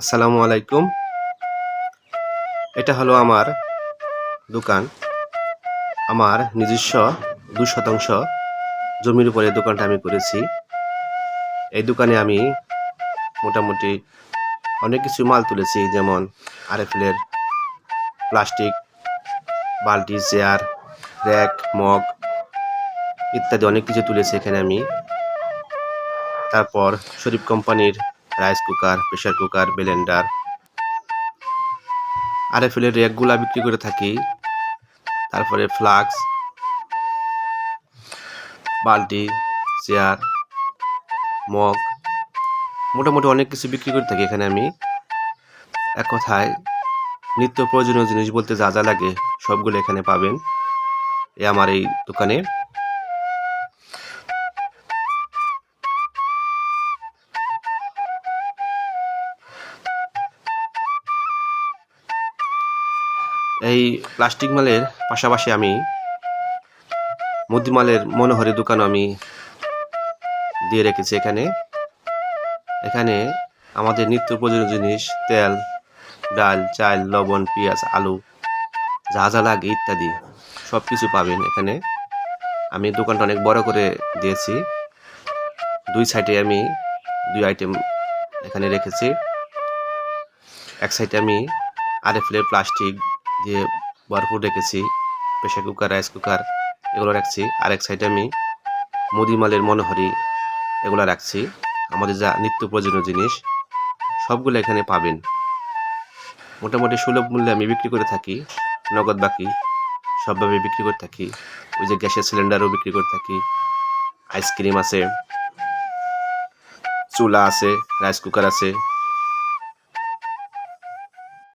আসসালামু আলাইকুম। এটা হলো আমার দোকান। আমার নিজস্ব দু শতাংশ জমির উপরে দোকানটা আমি করেছি। এই দোকানে আমি মোটামুটি অনেক কিছু মাল তুলেছি, যেমন আরএফএলের প্লাস্টিক, বালতি, চেয়ার, র্যাক, মগ ইত্যাদি অনেক কিছু তুলেছি এখানে আমি। তারপর শরীফ কোম্পানির rice cooker pressure cooker blender আরএফএলের র্যাকগুলা বিক্রি করে থাকি। তারপরে ফ্লাক্স বালতি চেয়ার মগ মোটামুটি অনেক কিছু বিক্রি করে থাকি এখানে আমি। এক কথায়, নিত্য প্রয়োজনীয় জিনিস বলতে যা যা লাগে সবগুলো এখানে পাবেন। এ আমার এই দোকানে। এই প্লাস্টিক মালের পাশাপাশি আমি মুদিমালের মনোহরি দোকান আমি দিয়ে রেখেছি এখানে। এখানে আমাদের নিত্য প্রয়োজনীয় জিনিস, তেল, ডাল, চাল, লবণ, পেঁয়াজ, আলু, যা যা লাগে ইত্যাদি সব কিছু পাবেন এখানে। আমি দোকানটা অনেক বড় করে দিয়েছি। দুই সাইডে আমি দুই আইটেম এখানে রেখেছি। এক সাইডে আমি আরএফএলের প্লাস্টিক দিয়ে ভরপুর রেখেছি প্রেশার কুকার রাইস কুকার এগুলো রাখছি। আর এক সাইডে আমি মুদিমালের মনোহরি, এগুলো রাখছি। আমাদের যা নিত্য প্রয়োজনীয় জিনিস, সবগুলো এখানে পাবেন। মোটামুটি সুলভ মূল্যে আমি বিক্রি করে থাকি, নগদ বাকি সবভাবে বিক্রি করে থাকি। ওই যে গ্যাসের সিলিন্ডারও বিক্রি করে থাকি। আইসক্রিম আছে, চুলা আছে রাইস কুকার আছে